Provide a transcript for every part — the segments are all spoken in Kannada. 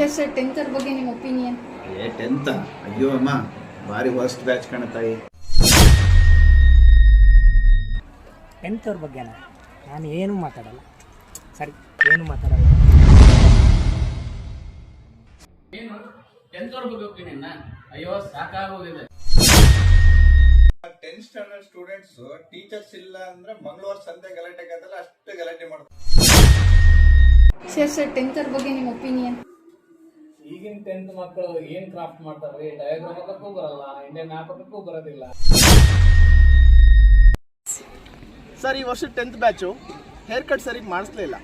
ಸರ್ ಸರ್ ಟೆಂತರ್ ಬಗ್ಗೆ ನಿಮ್ಮ ಒಪಿನಿಯನ್ ಏ ಟೆಂತ ಅಯ್ಯೋ ಅಮ್ಮ ಭಾರಿ ವರ್ಸ್ಟ್ ಬ್ಯಾಚ್ ಕಾಣತಾಯಿ ಟೆಂತ್ ಅವ್ರ ಬಗ್ಗೆನ ನಾನು ಏನೂ ಮಾತಾಡಲ್ಲ. ಸರಿ ಏನು ಮಾತಾಡಲ್ಲ. ಏನು ಟೆಂತ್ ಅವ್ರ ಬಗ್ಗೆ ಒಪಿನಿಯನ್ ಅಯ್ಯೋ ಸಾಕಾಗೋಗಿದೆ. ಟೆಂತ್ ಸ್ಟ್ಯಾಂಡರ್ಡ್ ಸ್ಟೂಡೆಂಟ್ಸ್ ಟೀಚರ್ಸ್ ಇಲ್ಲ ಅಂದ್ರೆ ಮಂಗಳವಾರ ಸಂತೆ ಗಲಾಟೆ ಆಗೋದಲ್ಲ ಅಷ್ಟು ಗಲಾಟೆ ಮಾಡ್ತಾರೆ. ಸರ್ ಸರ್ ಟೆಂತರ್ ಬಗ್ಗೆ ನಿಮ್ಮ ಒಪಿನಿಯನ್ ಈಗಿನ ಟೆಂತ್ ಮಕ್ಕಳು ಏನ್ ಕ್ರಾಫ್ಟ್ ಮಾಡ್ತಾರ್ರಿ? ಡಯಾಗ್ರಾಮ್ ಹಾಕಕ್ಕೂ ಬರಲ್ಲ ಇಂಡಿಯನ್ ಮ್ಯಾಪ್ ಹಾಕಕ್ಕೂ ಬರೋದಿಲ್ಲ. ಸರ್ ಈ ವರ್ಷ ಟೆಂತ್ ಬ್ಯಾಚು ಹೇರ್ ಕಟ್ ಸರಿಗೆ ಮಾಡಿಸ್ಲಿಲ್ಲ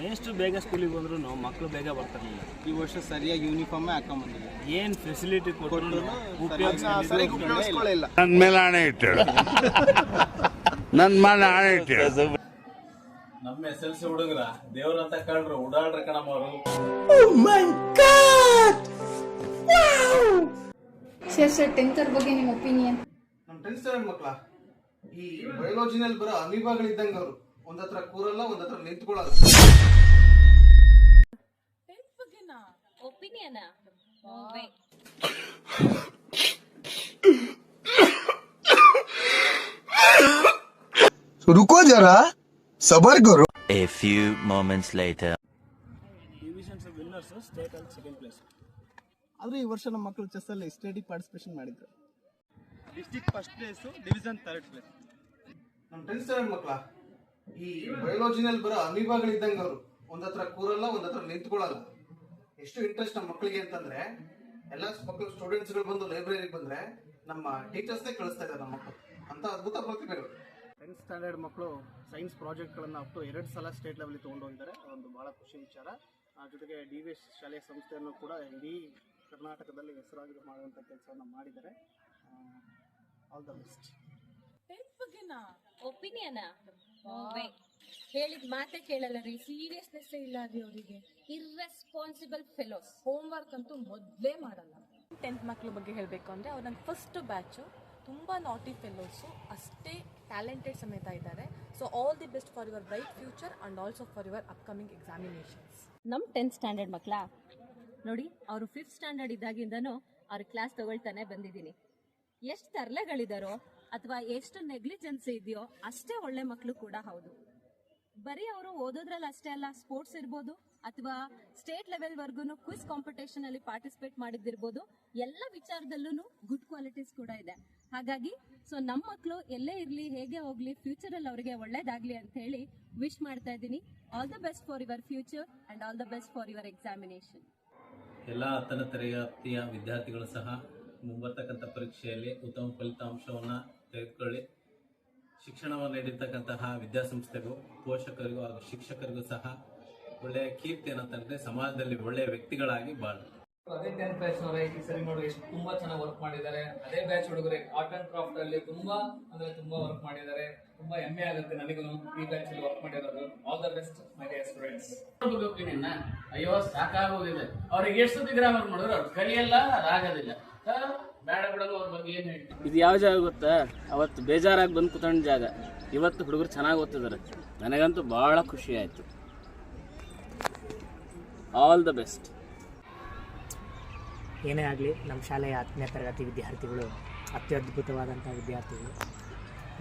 ಮೇಷ್ಟು ಬೇಗ ಸ್ಕೂಲಿಗೆ ಬಂದ್ರು ಮಕ್ಕಳು ಬೇಗ ಬರ್ತಿರ್ಲಿಲ್ಲ. ಈ ವರ್ಷ ಸರಿಯಾಗಿ ಯೂನಿಫಾರ್ಮ್ ಹಾಕೊಂಡ್ಬಂದಿಲ್ಲ ಏನು ಫೆಸಿಲಿಟಿ ಕೊಟ್ಟರು ಸರಿ ಸರಿಯಾಗಿ ಉಪಯೋಗಿಸ್ಕೊಳ್ಳಿಲ್ಲ ನನ್ನ ಮೇಲೆ ಇಟ್ಟು ನನ್ನ ಮೇಲೆ ಆಣೆ ಇಟ್ಟು ನಮ್ಮ ಎಸ್ ಎಲ್ ಸಿ ಹುಡುಗರ ದೇವ್ರಂತ ಕಳ್ರು ಉಡಾಳ್ರ ಕಣಮ್ಮ ಅವರು ಸರ್ ಸರ್ ಟೆಂತರ್ ಬಗ್ಗೆ ನಿಮ್ಮ ಒಪಿನಿಯನ್ ನಮ್ಮ ಟೆಂತ್ ಸ್ಟ್ಯಾಂಡರ್ಡ್ ಮಕ್ಕಳ ಈ ಬಯೋಲಜಿನಲ್ಲಿ ಬರೋ ಅಮೀಬಾಗಳಿದ್ದಂಗೆ ಅವರು ಒಂದತ್ರ ಕೂರಲ್ಲ ಒಂದತ್ರ ನಿಂತ್ಕೊಳ್ಳಲ್ಲ ಒಪಿನಿಯನ್ रुको जरा ಸಬರ್ ಗುರು few moments later later. Divisions winners state ಅಲ್ಲಿ ಸೆಕೆಂಡ್ ಪ್ಲೇಸ್ ಆದ್ರೆ ಈ ವರ್ಷ ನಮ್ಮ ಮಕ್ಕಳು ಚೆಸ್ ಅಲ್ಲಿ ಸ್ಟಡಿ ಪಾರ್ಟಿಸಿಪೇಷನ್ ಮಾಡಿದ್ರು. District first place division third place ನಮ್ಮ ಟೆಂತ್ ಸ್ಟ್ಯಾಂಡರ್ಡ್ ಮಕ್ಕಳ ಈ ಬಯೋಲಜಿನಲ್ಲಿ ಬರೋ ಅಮೀಬಾಗಳಿದ್ದಂಗೆ ಅವರು. ಒಂದತ್ರ ಕೂರಲ್ಲ ಒಂದತ್ರ ನಿಂತ್ಕೊಳ್ಳಲ್ಲ. ಎಷ್ಟು ಇಂಟ್ರೆಸ್ಟ್ ನಮ್ಮ ಮಕ್ಕಳಿಗೆ ಅಂತಂದ್ರೆ ಎಲ್ಲ ಮಕ್ಕಳು ಸ್ಟೂಡೆಂಟ್ಸ್ಗಳು ಬಂದು ಲೈಬ್ರರಿಗೆ ಬಂದ್ರೆ ನಮ್ಮ ಟೀಚರ್ಸ್ನೇ ಕಳಿಸ್ತಾ ಇದ್ದಾರೆ ನಮ್ಮ ಮಕ್ಕಳು. ಅಂತ ಅದ್ಭುತ ಪ್ರತಿಭೆಗಳು. ಟೆಂತ್ ಸ್ಟ್ಯಾಂಡರ್ಡ್ ಮಕ್ಕಳು ಸೈನ್ಸ್ ಪ್ರಾಜೆಕ್ಟ್ಗಳನ್ನು ಅಪ್ ಟು ಎರಡು ಸಲ ಸ್ಟೇಟ್ ಲೆವೆಲ್ ತೊಗೊಂಡೋಗಿದ್ದಾರೆ. ಒಂದು ಬಹಳ ಖುಷಿ ವಿಚಾರ. ಜೊತೆಗೆ ಡಿ ವಿ ಎಸ್ ಶಾಲೆಯ ಸಂಸ್ಥೆಯನ್ನು ಕೂಡ ಇಡೀ ಕರ್ನಾಟಕದಲ್ಲಿ ಹೆಸರಾಗಿ ಮಾಡುವಂಥ ಕೆಲಸವನ್ನು ಮಾಡಿದ್ದಾರೆ. ಆಲ್ ದ ಬೆಸ್ಟ್ ಒಪಿನಿಯನ್ ಹೇಳಿದ ಮಾತೆ ಕೇಳಲ್ಲ ರೀ. ಸೀರಿಯಸ್ನೆಸ್ ಇಲ್ಲ ರೀ ಅವರಿಗೆ. ಇರ್ರೆಸ್ಪಾನ್ಸಿಬಲ್ ಫೆಲೋಸ್ ಹೋಮ್ ವರ್ಕ್ ಅಂತೂ ಮೊದಲೇ ಮಾಡಲ್ಲ. ಟೆಂತ್ ಮಕ್ಕಳ ಬಗ್ಗೆ ಹೇಳಬೇಕು ಅಂದರೆ ಅವ್ರ ನನ್ನ ಫಸ್ಟ್ ಬ್ಯಾಚು ತುಂಬ ನಾಟಿ ಫೆಲೋಸು ಅಷ್ಟೇ ಟ್ಯಾಲೆಂಟೆಡ್ ಸಮೇತ ಇದ್ದಾರೆ. So all the best for your bright future and also for your upcoming examinations ನಮ್ಮ ಟೆಂತ್ ಸ್ಟ್ಯಾಂಡರ್ಡ್ ಮಕ್ಕಳ ನೋಡಿ ಅವರು ಫಿಫ್ತ್ ಸ್ಟ್ಯಾಂಡರ್ಡ್ ಇದ್ದಾಗಿಂದನೂ ಅವ್ರ ಕ್ಲಾಸ್ ತಗೊಳ್ತಾನೆ ಬಂದಿದ್ದೀನಿ. ಎಷ್ಟು ತರಲೆಗಳಿದಾರೋ ಅಥವಾ ಎಷ್ಟು ನೆಗ್ಲಿಜೆನ್ಸ್ ಇದೆಯೋ ಅಷ್ಟೇ ಒಳ್ಳೆ ಮಕ್ಕಳು ಕೂಡ ಹೌದು. ಬರೀ ಅವರು ಓದೋದ್ರಲ್ಲಿ ಅಷ್ಟೇ ಅಲ್ಲ ಸ್ಪೋರ್ಟ್ಸ್ ಇರ್ಬೋದು ಅಥವಾ ಸ್ಟೇಟ್ ಲೆವೆಲ್ ವರ್ಗು ಕ್ವಿಸ್ ಕಾಂಪಿಟೇಷನ್ ಅಲ್ಲಿ ಪಾರ್ಟಿಸಿಪೇಟ್ ಮಾಡಿದ್ದಿರ್ಬೋದು, ಎಲ್ಲ ವಿಚಾರದಲ್ಲೂ ಗುಡ್ ಕ್ವಾಲಿಟೀಸ್ ಕೂಡ ಇದೆ. ಹಾಗಾಗಿ ಸೊ ನಮ್ಮ ಮಕ್ಕಳು ಎಲ್ಲೇ ಇರಲಿ, ಹೇಗೆ ಹೋಗ್ಲಿ ಫ್ಯೂಚರ್ ಅಲ್ಲಿ ಅವರಿಗೆ ಒಳ್ಳೇದಾಗ್ಲಿ ಅಂತ ಹೇಳಿ ವಿಶ್ ಮಾಡ್ತಾ ಇದ್ದೀನಿ. All the best for your future and all the best for your examination ಎಲ್ಲ ಹತ್ತನೇ ತರಗತಿಯ ವಿದ್ಯಾರ್ಥಿಗಳು ಸಹ ಮುಂಬರ್ತಕ್ಕಂಥ ಪರೀಕ್ಷೆಯಲ್ಲಿ ಉತ್ತಮ ಫಲಿತಾಂಶವನ್ನು ತೆಗೆದುಕೊಳ್ಳಿ. ಶಿಕ್ಷಣವನ್ನು ನೀಡಿರ್ತಕ್ಕಂತಹ ವಿದ್ಯಾಸಂಸ್ಥೆಗೂ ಪೋಷಕರಿಗೂ ಹಾಗೂ ಶಿಕ್ಷಕರಿಗೂ ಸಹ ಒಳ್ಳೆಯ ಕೀರ್ತಿ ಏನಂತಂದ್ರೆ ಸಮಾಜದಲ್ಲಿ ಒಳ್ಳೆಯ ವ್ಯಕ್ತಿಗಳಾಗಿ ಬಾಳು ಅದೇ ಟೆಂತ್ ಬ್ಯಾಚ್ ಅವರೇ ಈ ಸರಿ ನೋಡಿ ಎಷ್ಟು ತುಂಬಾ ಚೆನ್ನಾಗಿ ವರ್ಕ್ ಮಾಡಿದ್ದಾರೆ. ಅದೇ ಬ್ಯಾಚ್ ಹುಡುಗರೆ ಆರ್ಟ್ ಅಂಡ್ ಕ್ರಾಫ್ಟ್ ಅಲ್ಲಿ ತುಂಬಾ ಅಂದ್ರೆ ತುಂಬಾ ವರ್ಕ್ ಮಾಡಿದ್ದಾರೆ. ತುಂಬಾ ಹೆಮ್ಮೆ ಆಗುತ್ತೆ ನನಗೂ ಈ ಬ್ಯಾಚ್ ಅಲ್ಲಿ ವರ್ಕ್ ಮಾಡಿರೋದು. All the best my dear students opinion ಅಯ್ಯೋ ಸಾಕಾಗೋಗಿದೆ. ಅವ್ರಿಗೆ ಎಷ್ಟು ಸತಿ ಗ್ರಾಮರ್ ಮಾಡಿದ್ರು ಅವ್ರು ಕಲಿಯಲ್ಲ ರಾಗೋದಿಲ್ಲ ಇದು ಯಾವ ಜಾಗ ಗೊತ್ತಾ? ಅವತ್ತು ಬೇಜಾರಾಗಿ ಬಂದು ಕೂತ್ಕೊಂಡ ಜಾಗ. ಇವತ್ತು ಹುಡುಗರು ಚೆನ್ನಾಗಿ ಓದ್ತಿದ್ದಾರೆ ನನಗಂತೂ ಭಾಳ ಖುಷಿ ಆಯಿತು. ಆಲ್ ದ ಬೆಸ್ಟ್ ಏನೇ ಆಗಲಿ ನಮ್ಮ ಶಾಲೆಯ ಹತ್ತನೇ ತರಗತಿ ವಿದ್ಯಾರ್ಥಿಗಳು ಅತ್ಯದ್ಭುತವಾದಂಥ ವಿದ್ಯಾರ್ಥಿಗಳು.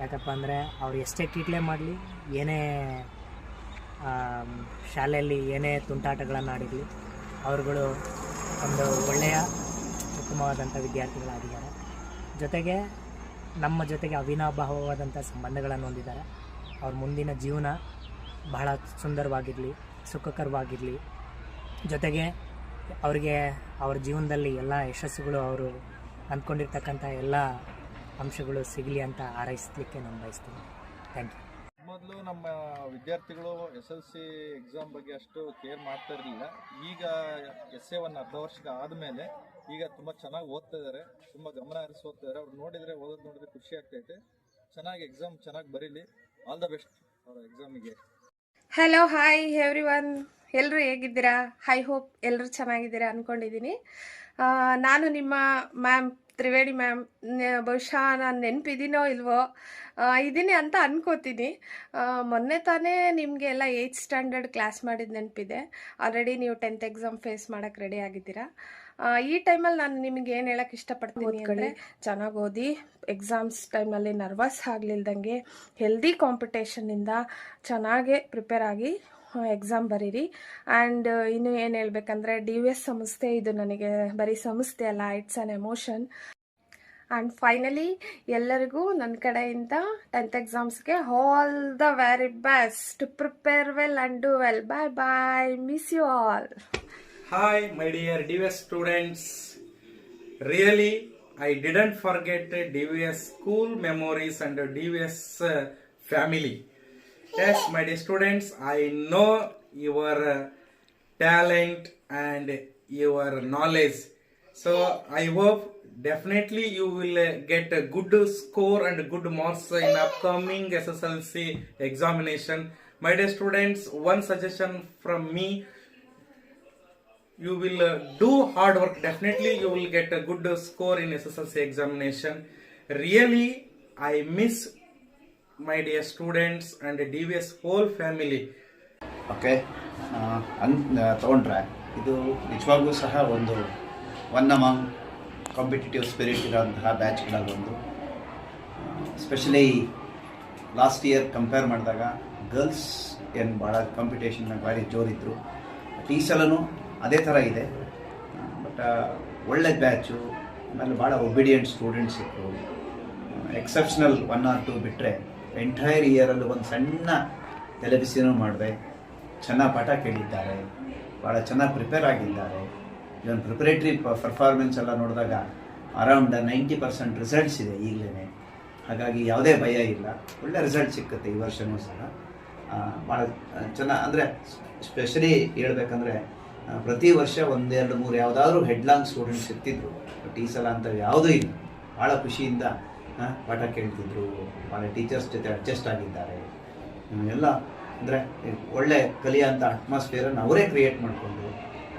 ಯಾಕಪ್ಪ ಅಂದರೆ ಅವ್ರು ಎಷ್ಟೇ ಕೀಟ್ಲೆ ಮಾಡಲಿ ಏನೇ ಶಾಲೆಯಲ್ಲಿ ಏನೇ ತುಂಟಾಟಗಳನ್ನು ಆಡಿರಲಿ ಅವರುಗಳು ಒಂದು ಒಳ್ಳೆಯ ಉತ್ತಮವಾದಂಥ ವಿದ್ಯಾರ್ಥಿಗಳಾಗಿದ್ದಾರೆ. ಜೊತೆಗೆ ನಮ್ಮ ಜೊತೆಗೆ ಅವಿನಾಭಾವವಾದಂಥ ಸಂಬಂಧಗಳನ್ನು ಹೊಂದಿದ್ದಾರೆ. ಅವ್ರ ಮುಂದಿನ ಜೀವನ ಬಹಳ ಸುಂದರವಾಗಿರಲಿ, ಸುಖಕರವಾಗಿರಲಿ. ಜೊತೆಗೆ ಅವರಿಗೆ ಅವ್ರ ಜೀವನದಲ್ಲಿ ಎಲ್ಲ ಯಶಸ್ಸುಗಳು ಅವರು ಅಂದ್ಕೊಂಡಿರ್ತಕ್ಕಂಥ ಎಲ್ಲ ಅಂಶಗಳು ಸಿಗಲಿ ಅಂತ ಹಾರೈಸಲಿಕ್ಕೆ ನಾನು ಬಯಸ್ತೀನಿ. Thank you. ಮೊದಲು ನಮ್ಮ ವಿದ್ಯಾರ್ಥಿಗಳು ಎಸ್ ಎಲ್ ಸಿ ಎಕ್ಸಾಮ್ ಬಗ್ಗೆ ಅಷ್ಟು ಕೇರ್ ಮಾಡ್ತಾ ಇರಲಿಲ್ಲ. ಈಗ ಎಸ್ ಎ ಒನ್ ಅರ್ಧ ವರ್ಷ ಆದಮೇಲೆ ಈಗ ತುಂಬ ಚೆನ್ನಾಗಿ ಓದ್ತಾ ಇದ್ದಾರೆ ತುಂಬ ಗಮನ ಹರಿಸಿ ಓದ್ತಾ ಇದ್ದಾರೆ ಅವ್ರು ನೋಡಿದರೆ ಓದೋದು ನೋಡಿದ್ರೆ ಖುಷಿ ಆಗ್ತೈತೆ ಚೆನ್ನಾಗಿ ಎಕ್ಸಾಮ್ ಚೆನ್ನಾಗಿ ಬರೀಲಿ. ಆಲ್ ದ ಬೆಸ್ಟ್ ಅವರ ಎಕ್ಸಾಮಿಗೆ ಹಲೋ ಹಾಯ್ ಎವ್ರಿ ಒನ್ ಎಲ್ಲರೂ ಹೇಗಿದ್ದೀರಾ? ಹೈ ಹೋಪ್ ಎಲ್ಲರೂ ಚೆನ್ನಾಗಿದ್ದೀರಾ ಅಂದ್ಕೊಂಡಿದ್ದೀನಿ ನಾನು ನಿಮ್ಮ ಮ್ಯಾಮ್ ತ್ರಿವೇಣಿ ಮ್ಯಾಮ್ ಬಹುಶಃ ನಾನು ನೆನಪಿದ್ದೀನೋ ಇಲ್ವೋ ಇದ್ದೀನಿ ಅಂತ ಅನ್ಕೋತೀನಿ. ಮೊನ್ನೆ ತಾನೇ ನಿಮಗೆ ಎಲ್ಲ ಏಯ್ತ್ ಸ್ಟ್ಯಾಂಡರ್ಡ್ ಕ್ಲಾಸ್ ಮಾಡಿದ ನೆನಪಿದೆ. ಆಲ್ರೆಡಿ ನೀವು ಟೆಂತ್ ಎಕ್ಸಾಮ್ ಫೇಸ್ ಮಾಡೋಕ್ಕೆ ರೆಡಿ ಆಗಿದ್ದೀರಾ. ಈ ಟೈಮಲ್ಲಿ ನಾನು ನಿಮಗೆ ಏನು ಹೇಳಕ್ಕೆ ಇಷ್ಟಪಡ್ತೀನಿ ಅಂದರೆ ಚೆನ್ನಾಗಿ ಓದಿ ಎಕ್ಸಾಮ್ಸ್ ಟೈಮಲ್ಲಿ ನರ್ವಸ್ ಆಗಲಿಲ್ದಂಗೆ ಹೆಲ್ದಿ ಕಾಂಪಿಟೇಷನ್ನಿಂದ ಚೆನ್ನಾಗೇ ಪ್ರಿಪೇರ್ ಆಗಿ ಎಕ್ಸಾಮ್ ಬರೀರಿ. ಆ್ಯಂಡ್ ಇನ್ನು ಏನು ಹೇಳ್ಬೇಕಂದ್ರೆ ಡಿ ವಿ ಎಸ್ ಸಂಸ್ಥೆ ಇದು ನನಗೆ ಬರೀ ಸಂಸ್ಥೆ ಅಲ್ಲ it's an emotion and finally ಎಲ್ಲರಿಗೂ ನನ್ನ ಕಡೆಯಿಂದ tenth ಎಕ್ಸಾಮ್ಸ್ಗೆ all the very best prepare well and do well bye bye miss you all hi my dear D V S students really I didn't forget D V S school memories and D V S family. Yes, my dear students, I know your uh, talent and your knowledge. So I hope definitely you will uh, get a good score and good marks in upcoming SSLC examination. My dear students, one suggestion from me you will uh, do hard work definitely you will get a good score in sslc examination really i miss my and D V S whole family okay ಹಂಗೆ ತೊಗೊಂಡ್ರೆ ಇದು ನಿಜವಾಗ್ಲೂ ಸಹ ಒಂದು ಒನ್ ಅಮಾಂಗ್ ಕಾಂಪಿಟೇಟಿವ್ ಸ್ಪಿರಿಟ್ ಇರೋಂತಹ ಬ್ಯಾಚ್ಗಳಲ್ಲಿ ಒಂದು ಸ್ಪೆಷಲಿ ಲಾಸ್ಟ್ ಇಯರ್ ಕಂಪೇರ್ ಮಾಡಿದಾಗ ಗರ್ಲ್ಸ್ ಏನು ಭಾಳ ಕಾಂಪಿಟೇಷನ್ನ ಭಾರಿ ಜೋರಿದ್ರು. ಬಟ್ ಈ ಸಲನೂ ಅದೇ ಥರ ಇದೆ. ಬಟ್ ಒಳ್ಳೆ ಬ್ಯಾಚು ಆಮೇಲೆ ಭಾಳ ಒಬಿಡಿಯಂಟ್ ಸ್ಟೂಡೆಂಟ್ಸ್ ಇತ್ತು ಎಕ್ಸೆಪ್ಷನಲ್ ಒನ್ ಆರ್ ಟು ಬಿಟ್ಟರೆ ಎಂಟೈರ್ ಇಯರಲ್ಲಿ ಒಂದು ಸಣ್ಣ ತಲೆಬಿಸಿನೂ ಮಾಡಿದೆ. ಚೆನ್ನಾಗಿ ಪಾಠ ಕೇಳಿದ್ದಾರೆ. ಭಾಳ ಚೆನ್ನಾಗಿ ಪ್ರಿಪೇರ್ ಆಗಿದ್ದಾರೆ. ಇವನ್ ಪ್ರಿಪರೇಟ್ರಿ ಪರ್ಫಾರ್ಮೆನ್ಸ್ ಎಲ್ಲ ನೋಡಿದಾಗ ಅರೌಂಡ್ ನೈಂಟಿ ಪರ್ಸೆಂಟ್ ರಿಸಲ್ಟ್ಸ್ ಇದೆ ಈಗಲೇ ಹಾಗಾಗಿ ಯಾವುದೇ ಭಯ ಇಲ್ಲ. ಒಳ್ಳೆ ರಿಸಲ್ಟ್ ಸಿಕ್ಕುತ್ತೆ ಈ ವರ್ಷವೂ ಸಹ. ಭಾಳ ಚೆನ್ನಾಗಿ, ಅಂದರೆ ಸ್ಪೆಷಲಿ ಹೇಳ್ಬೇಕಂದ್ರೆ ಪ್ರತಿ ವರ್ಷ ಒಂದೆರಡು ಮೂರು ಯಾವುದಾದ್ರೂ ಹೆಡ್ಲಾಂಗ್ ಸ್ಟೂಡೆಂಟ್ಸ್ ಇರ್ತಿದ್ರು ಬಟ್ ಈ ಸಲ ಅಂತ ಯಾವುದೂ ಇಲ್ಲ. ಭಾಳ ಖುಷಿಯಿಂದ ಪಾಠ ಕೇಳ್ತಿದ್ರು. ಭಾಳ ಟೀಚರ್ಸ್ ಜೊತೆ ಅಡ್ಜಸ್ಟ್ ಆಗಿದ್ದಾರೆ. ಎಲ್ಲ ಅಂದರೆ ಒಳ್ಳೆ ಕಲಿಯೋಂಥ ಅಟ್ಮಾಸ್ಫಿಯರನ್ನು ಅವರೇ ಕ್ರಿಯೇಟ್ ಮಾಡಿಕೊಂಡು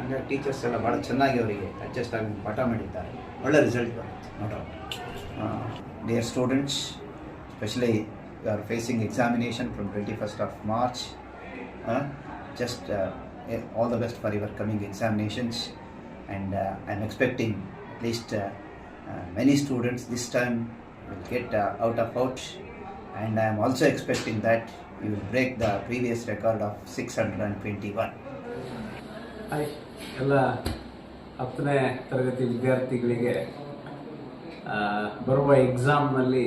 ಅಂದರೆ ಟೀಚರ್ಸ್ ಎಲ್ಲ ಭಾಳ ಚೆನ್ನಾಗಿ ಅವರಿಗೆ ಅಡ್ಜಸ್ಟ್ ಆಗಿ ಪಾಠ ಮಾಡಿದ್ದಾರೆ. ಒಳ್ಳೆ ರಿಸಲ್ಟ್ ಬರುತ್ತೆ ನೋಡೋಣ dear students specially you are facing examination from twenty first of March just all the best for your coming examinations and I am expecting at least many students this uh, will get uh, out of out and i am also expecting that you will break the previous record of 621 hi ಎಲ್ಲ ಹತ್ತನೇ ತರಗತಿ ವಿದ್ಯಾರ್ಥಿಗಳಿಗೆ ಬರುವ ಎಕ್ಸಾಮ್ನಲ್ಲಿ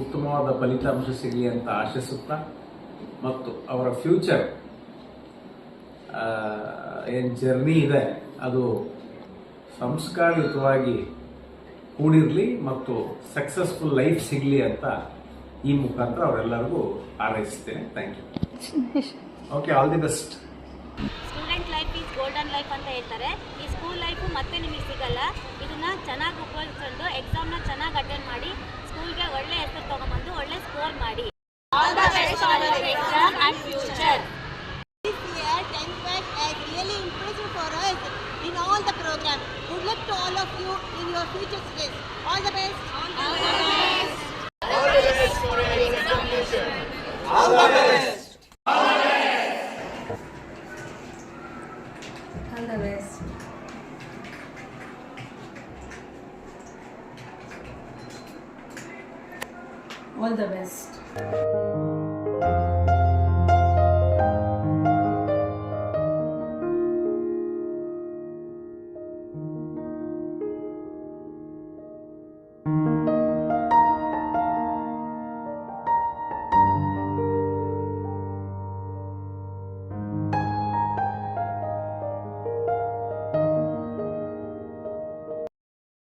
ಉತ್ತಮವಾದ ಫಲಿತಾಂಶ ಸಿಗಲಿ ಅಂತ ಆಶಿಸುತ್ತಾ ಮತ್ತು ಅವರ ಫ್ಯೂಚರ್ ಏನು ಜರ್ನಿ ಇದೆ ಅದು ಸಂಸ್ಕಾರಯುತವಾಗಿ ಕೂಡಿರಲಿ ಮತ್ತು ಸಕ್ಸಸ್ಫುಲ್ ಲೈಫ್ ಸಿಗಲಿ ಅಂತ ಈ ಮುಖಾಂತರ ಅವರೆಲ್ಲರಿಗೂ ಹಾರೈಸ್ತೇನೆ. Thank you okay all the best student life is golden life ಅಂತ ಹೇಳ್ತಾರೆ. ಈ ಸ್ಕೂಲ್ ಲೈಫು ಮತ್ತೆ ನಿಮಗೆ ಸಿಗಲ್ಲ. ಇದನ್ನ ಚೆನ್ನಾಗಿ ಉಪಯೋಗಿಸ್ಕೊಂಡು ಎಕ್ಸಾಮ್ನ ಚೆನ್ನಾಗಿ ಅಟೆಂಡ್ ಮಾಡಿ ಸ್ಕೂಲ್ಗೆ ಒಳ್ಳೆ ಹೆಸರು ತೊಗೊಂಬಂದು ಒಳ್ಳೆ ಸ್ಕೋರ್ ಮಾಡಿ. All the best All the best. All the best.